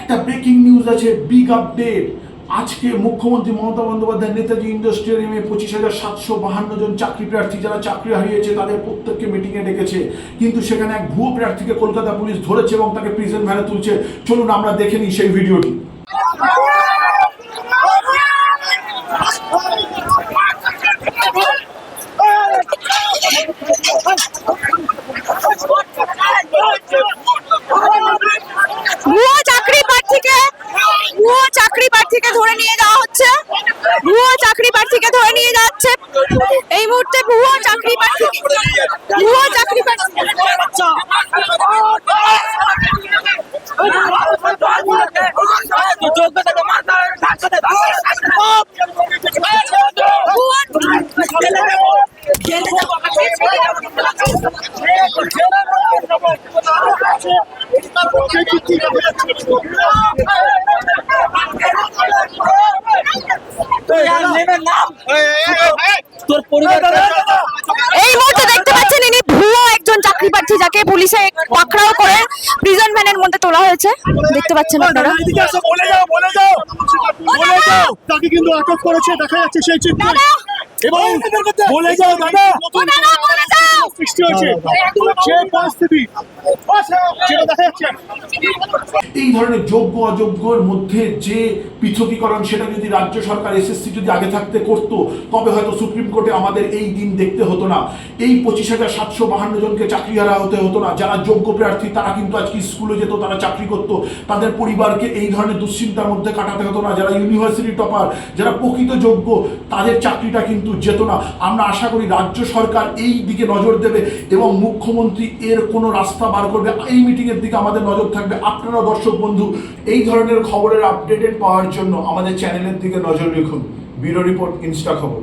একটা breaking news আছে big update আজকে মুখ্যমন্ত্রী মমতা বন্দ্যোপাধ্যায় নেতাজি ইন্ডোর স্টেডিয়ামে পঁচিশ হাজার সাতশো বাহান্ন জন চাকরি প্রার্থী, যারা চাকরি হারিয়েছে, তাদের প্রত্যেককে মিটিংয়ে ডেকেছে। কিন্তু সেখানে এক ভুয়ো প্রার্থীকে কলকাতা পুলিশ ধরেছে এবং তাকে প্রিজন ভ্যানে তুলছে। চলুন, আমরা দেখে নিই সেই ভিডিওটি ভুয়ো চাকরি প্রার্থীকে ভুয়ো চাকরি প্রার্থীকে ধরে নিয়ে যাওয়া হচ্ছে ভুয়ো চাকরি প্রার্থীকে ধরে নিয়ে যাচ্ছে এই মুহূর্তে ভুয়ো চাকরি প্রার্থী ভুয়ো চাকরি প্রার্থী তোর পরিবার এই মুহূর্তে দেখতে পাচ্ছেন ইনি ভুয়ো একজন চাকরি প্রার্থী যাকে পুলিশে পাকড়াও করে প্রিজন ভ্যানের মধ্যে তোলা হয়েছে। দেখতে পাচ্ছেন আপনারা। বলে যাও বলে যাও। বলে যাও তাকে কিন্তু আটক করেছে দেখা যাচ্ছে সেই চিত্র! এবং বলে যাও দাদা ও দাদা, বলে যাও! সৃষ্টি হয়েছে সেই পরিস্থিতি যেটা দেখা যাচ্ছে। এই ধরনের যোগ্য অযোগ্যর মধ্যে যে পৃথকীকরণ সেটা যদি রাজ্য সরকার এসএসসি যদি আগে থাকতে করত তবে হয়তো সুপ্রিম কোর্টে আমাদের এই দিন দেখতে হতো না। এই পঁচিশ হাজার সাতশো বাহান্ন জনকে চাকরি হারা হতে হতো না। যারা যোগ্য প্রার্থী তারা কিন্তু আজকে স্কুলে যেত তারা চাকরি করত। তাদের পরিবারকে এই ধরনের দুশ্চিন্তার মধ্যে কাটাতে হতো না। যারা ইউনিভার্সিটি টপার যারা প্রকৃত যোগ্য তাদের চাকরিটা কিন্তু যেত না। আমরা আশা করি রাজ্য সরকার এই দিকে নজর দেবে। এবং মুখ্যমন্ত্রী এর কোনো রাস্তা বার করবে। এই মিটিংয়ের দিকে আমাদের নজর থাকবে। আপনারা দর্শক বন্ধু, এই ধরনের খবরের আপডেটেড পাওয়ার জন্য আমাদের চ্যানেলের দিকে নজর রেখুন। বিরো রিপোর্ট, ইনস্টা খবর।